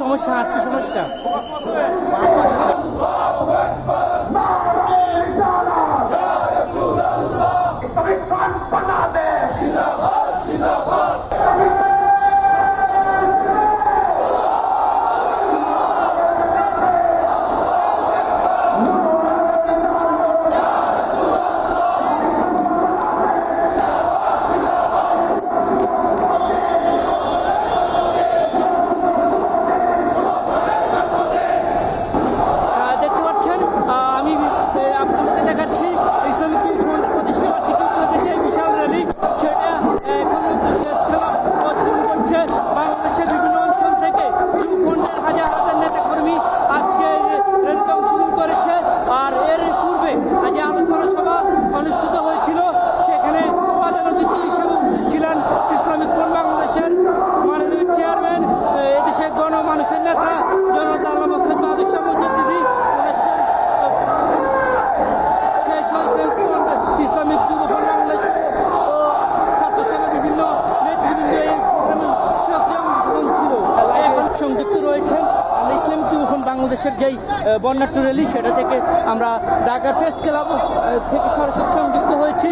সমস্যা আর্থিক সমস্যা বাংলাদেশের যেই বন্যাট্য র্যালি সেটা থেকে আমরা ঢাকার প্রেস ক্লাব থেকে সরাসরি সংযুক্ত হয়েছি।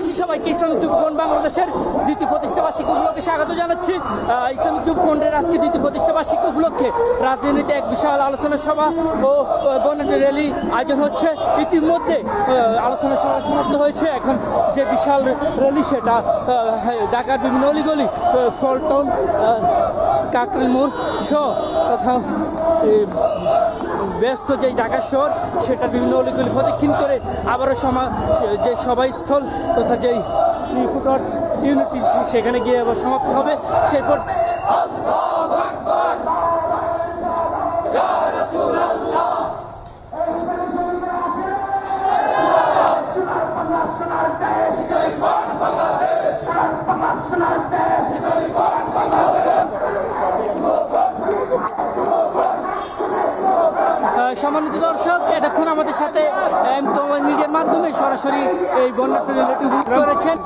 প্রিয় দেশবাসী সবাইকে যুব ফ্রন্ট বাংলাদেশের দ্বিতীয় প্রতিষ্ঠা বার্ষিকী উপলক্ষে স্বাগত জানাচ্ছি। আহ, ইসলামিক যুব ফ্রন্টের আজকে দ্বিতীয় প্রতিষ্ঠা বার্ষিকী উপলক্ষে রাজধানীতে এক বিশাল আলোচনা সভা ও বর্ণাঢ্য র্যালি আয়োজন হচ্ছে। ইতিমধ্যে আলোচনা সভা সমাপ্ত হয়েছে। এখন যে বিশাল র্যালি সেটা হ্যাঁ, ঢাকার বিভিন্ন অলিগলি ফলটন আহ, মোড় সহ তথা ব্যস্ত যে ঢাকা শহর, সেটার বিভিন্ন অলিগুলি প্রদক্ষিণ করে আবারও সমা যে সভাস্থল তথা যেই ইউনিটি সেখানে গিয়ে আবার সমাপ্ত হবে। সেরপর সম্মানিত দর্শক এতক্ষণ আমাদের সাথে মিডিয়ার মাধ্যমে সরাসরি এই বন্যা করেছেন।